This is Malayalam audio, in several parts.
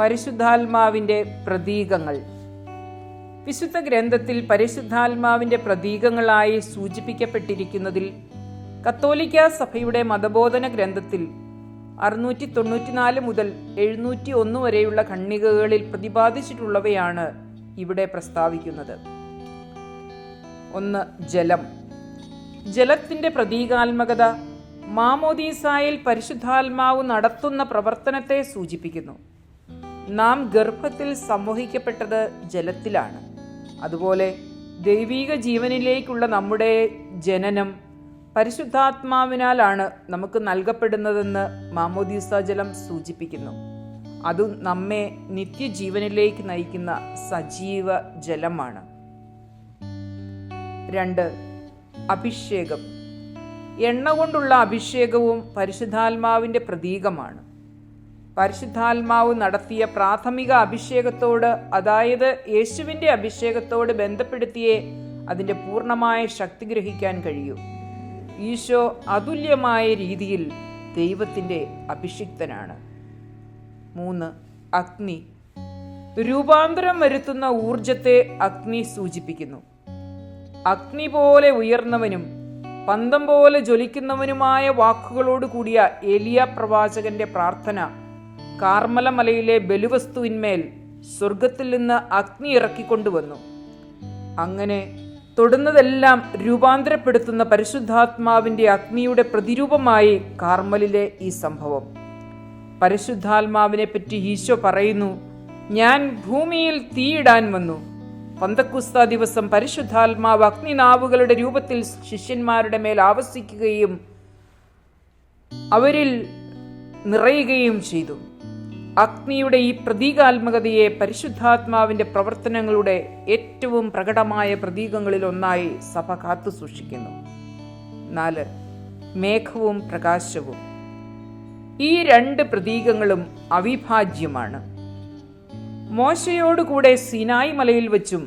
പരിശുദ്ധാത്മാവിന്റെ പ്രതീകങ്ങൾ. വിശുദ്ധ ഗ്രന്ഥത്തിൽ പരിശുദ്ധാത്മാവിന്റെ പ്രതീകങ്ങളായി സൂചിപ്പിക്കപ്പെട്ടിരിക്കുന്നതിൽ കത്തോലിക്ക സഭയുടെ മതബോധന ഗ്രന്ഥത്തിൽ അറുന്നൂറ്റി തൊണ്ണൂറ്റിനാല് മുതൽ എഴുന്നൂറ്റി ഒന്ന് വരെയുള്ള ഖണ്ണികകളിൽ പ്രതിപാദിച്ചിട്ടുള്ളവയാണ് ഇവിടെ പ്രസ്താവിക്കുന്നത്. ഒന്ന് ജലം. ജലത്തിന്റെ പ്രതീകാത്മകത മാമോദീസായിൽ പരിശുദ്ധാത്മാവ് നടത്തുന്ന പ്രവർത്തനത്തെ സൂചിപ്പിക്കുന്നു. നാം ഗർഭത്തിൽ സംവഹിക്കപ്പെട്ടത് ജലത്തിലാണ്. അതുപോലെ ദൈവീക ജീവനിലേക്കുള്ള നമ്മുടെ ജനനം പരിശുദ്ധാത്മാവിനാലാണ് നമുക്ക് നൽകപ്പെടുന്നതെന്ന് മാമോദീസ ജലം സൂചിപ്പിക്കുന്നു. അത് നമ്മെ നിത്യജീവനിലേക്ക് നയിക്കുന്ന സജീവ ജലമാണ്. രണ്ട് അഭിഷേകം. എണ്ണ കൊണ്ടുള്ള അഭിഷേകവും പരിശുദ്ധാത്മാവിന്റെ പ്രതീകമാണ്. പരിശുദ്ധാത്മാവ് നടത്തിയ പ്രാഥമിക അഭിഷേകത്തോട് അതായത് യേശുവിന്റെ അഭിഷേകത്തോട് ബന്ധപ്പെടുത്തിയേ അതിന്റെ പൂർണമായ ശക്തി ഗ്രഹിക്കാൻ കഴിയൂ. ഈശോ അതുല്യമായ രീതിയിൽ ദൈവത്തിന്റെ അഭിഷിക്തനാണ്. മൂന്ന് അഗ്നി. രൂപാന്തരം വരുത്തുന്ന ഊർജത്തെ അഗ്നി സൂചിപ്പിക്കുന്നു. അഗ്നി പോലെ ഉയർന്നവനും പന്തം പോലെ ജ്വലിക്കുന്നവനുമായ വാക്കുകളോട് കൂടിയ ഏലിയ പ്രവാചകന്റെ പ്രാർത്ഥന കാർമലമലയിലെ ബലുവസ്തുവിന്മേൽ സ്വർഗത്തിൽ നിന്ന് അഗ്നി ഇറക്കിക്കൊണ്ടുവന്നു. അങ്ങനെ തൊടുന്നതെല്ലാം രൂപാന്തരപ്പെടുത്തുന്ന പരിശുദ്ധാത്മാവിന്റെ അഗ്നിയുടെ പ്രതിരൂപമായി കാർമലിലെ ഈ സംഭവം. പരിശുദ്ധാത്മാവിനെ പറ്റി ഈശോ പറയുന്നു ഞാൻ ഭൂമിയിൽ തീയിടാൻ വന്നു. പന്തക്കുസ്ത ദിവസം പരിശുദ്ധാത്മാവ് അഗ്നിനാവുകളുടെ രൂപത്തിൽ ശിഷ്യന്മാരുടെ മേൽ ആവസിക്കുകയും അവരിൽ നിറയുകയും ചെയ്തു. അഗ്നിയുടെ ഈ പ്രതീകാത്മകതയെ പരിശുദ്ധാത്മാവിന്റെ പ്രവർത്തനങ്ങളുടെ ഏറ്റവും പ്രകടമായ പ്രതീകങ്ങളിൽ ഒന്നായി സഭ കാത്തു സൂക്ഷിക്കുന്നു. നാല് മേഘവും പ്രകാശവും. ഈ രണ്ട് പ്രതീകങ്ങളും അവിഭാജ്യമാണ്. മോശയോടുകൂടെ സിനായ് മലയിൽ വച്ചും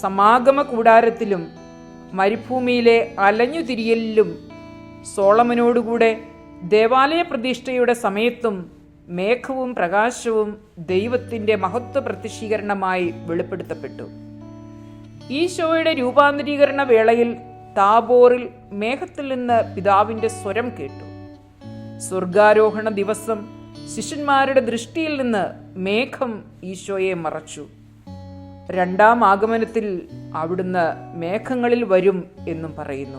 സമാഗമ കൂടാരത്തിലും മരുഭൂമിയിലെ അലഞ്ഞുതിരിയലിലും സോളമനോടുകൂടെ ദേവാലയ പ്രതിഷ്ഠയുടെ സമയത്തും മേഘവും പ്രകാശവും ദൈവത്തിന്റെ മഹത്വ പ്രത്യക്ഷീകരണമായി വെളിപ്പെടുത്തപ്പെട്ടു. ഈശോയുടെ രൂപാന്തരീകരണ വേളയിൽ താബോറിൽ മേഘത്തിൽ നിന്ന് പിതാവിന്റെ സ്വരം കേട്ടു. സ്വർഗാരോഹണ ദിവസം ശിഷ്യന്മാരുടെ ദൃഷ്ടിയിൽ നിന്ന് മേഘം ഈശോയെ മറച്ചു. രണ്ടാം ആഗമനത്തിൽ അവിടുന്ന് മേഘങ്ങളിൽ വരും എന്നും പറയുന്നു.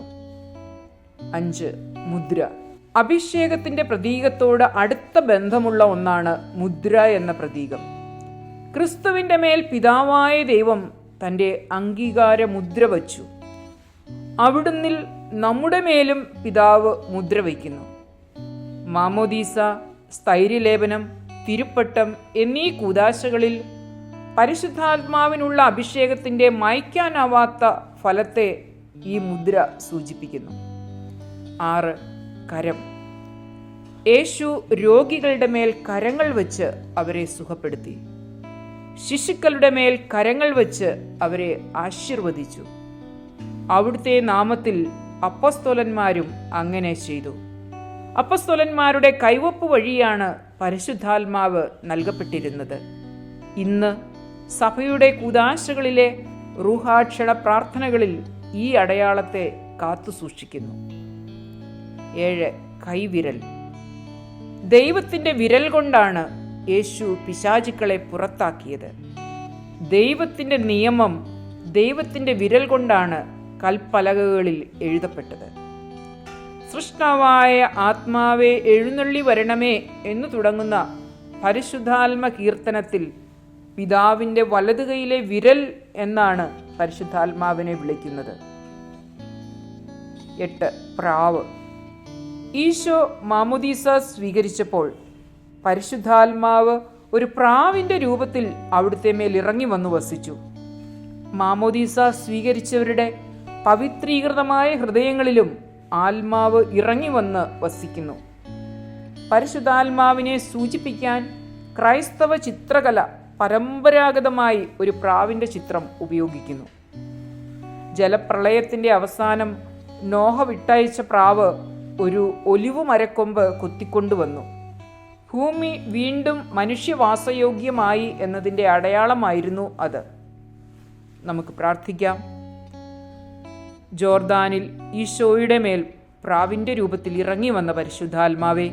അഞ്ച് മുദ്ര. അഭിഷേകത്തിന്റെ പ്രതീകത്തോട് അടുത്ത ബന്ധമുള്ള ഒന്നാണ് മുദ്ര എന്ന പ്രതീകം. ക്രിസ്തുവിന്റെ മേൽ പിതാവായ ദൈവം തന്റെ അംഗീകാര മുദ്ര വച്ചു. അവിടുന്നിൽ നമ്മുടെ മേലും പിതാവ് മുദ്ര വയ്ക്കുന്നു. മാമോദീസ സ്ഥൈര്യലേപനം തിരുപ്പട്ടം എന്നീ കൂതാശകളിൽ പരിശുദ്ധാത്മാവിനുള്ള അഭിഷേകത്തിന്റെ മായ്ക്കാനാവാത്ത ഫലത്തെ ഈ മുദ്ര സൂചിപ്പിക്കുന്നു. ആറ് കരം. യേശു രോഗികളുടെ മേൽ കരങ്ങൾ വെച്ച് അവരെ സുഖപ്പെടുത്തി. ശിശുക്കളുടെ മേൽ കരങ്ങൾ വെച്ച് അവരെ ആശീർവദിച്ചു. അവിടുത്തെ നാമത്തിൽ അപ്പസ്തോലന്മാരും അങ്ങനെ ചെയ്തു. അപ്പസ്തോലന്മാരുടെ കൈവപ്പ് വഴിയാണ് പരിശുദ്ധാത്മാവ് നൽകപ്പെട്ടിരുന്നത്. ഇന്ന് സഭയുടെ കൂതാശകളിലെ റൂഹാക്ഷണ പ്രാർത്ഥനകളിൽ ഈ അടയാളത്തെ കാത്തു സൂക്ഷിക്കുന്നു. ഏഴ് കൈവിരൽ. ദൈവത്തിന്റെ വിരൽ കൊണ്ടാണ് യേശു പിശാചുക്കളെ പുറത്താക്കിയത്. ദൈവത്തിന്റെ നിയമം ദൈവത്തിന്റെ വിരൽ കൊണ്ടാണ് കൽപ്പലകകളിൽ എഴുതപ്പെട്ടത്. സൃഷ്ടാവായ ആത്മാവെ എഴുന്നള്ളി വരണമേ എന്ന് തുടങ്ങുന്ന പരിശുദ്ധാത്മ കീർത്തനത്തിൽ പിതാവിന്റെ വലതുകൈയിലെ വിരൽ എന്നാണ് പരിശുദ്ധാത്മാവിനെ വിളിക്കുന്നത്. എട്ട് പ്രാവ്. ഈശോ മാമുദീസ സ്വീകരിച്ചപ്പോൾ പരിശുദ്ധാത്മാവ് ഒരു പ്രാവിന്റെ രൂപത്തിൽ അവിടുത്തെ മേൽ ഇറങ്ങി വന്നു വസിച്ചു. മാമോദീസ സ്വീകരിച്ചവരുടെ പവിത്രീകൃതമായ ഹൃദയങ്ങളിലും ആത്മാവ് ഇറങ്ങി വന്ന് വസിക്കുന്നു. പരിശുദ്ധാത്മാവിനെ സൂചിപ്പിക്കാൻ ക്രൈസ്തവ ചിത്രകല പരമ്പരാഗതമായി ഒരു പ്രാവിന്റെ ചിത്രം ഉപയോഗിക്കുന്നു. ജലപ്രളയത്തിന്റെ അവസാനം നോഹ വിട്ടയച്ച പ്രാവ് ഒരു ഒലിവു മരക്കൊമ്പ് കുത്തിക്കൊണ്ടുവന്നു ഭൂമി വീണ്ടും മനുഷ്യവാസയോഗ്യമായി എന്നതിന്റെ അടയാളമായിരുന്നു അത്. നമുക്ക് പ്രാർത്ഥിക്കാം. ജോർദാനിൽ ഈശോയുടെ മേൽ പ്രാവിന്റെ രൂപത്തിൽ ഇറങ്ങി വന്ന പരിശുദ്ധാത്മാവേ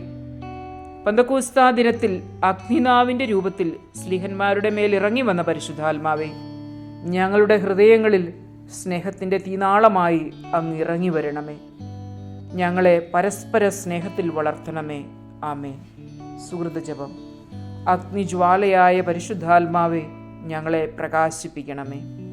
പന്തക്കൂസ്താ ദിനത്തിൽ അഗ്നിനാവിന്റെ രൂപത്തിൽ സ്ലിഹന്മാരുടെ മേൽ ഇറങ്ങി വന്ന പരിശുദ്ധാത്മാവേ ഞങ്ങളുടെ ഹൃദയങ്ങളിൽ സ്നേഹത്തിന്റെ തീനാളമായി അങ്ങ് ഇറങ്ങി വരണമേ. ഞങ്ങളെ പരസ്പര സ്നേഹത്തിൽ വളർത്തണമേ. ആമേ സുഹൃതജപം അഗ്നിജ്വാലയായ പരിശുദ്ധാത്മാവേ ഞങ്ങളെ പ്രകാശിപ്പിക്കണമേ.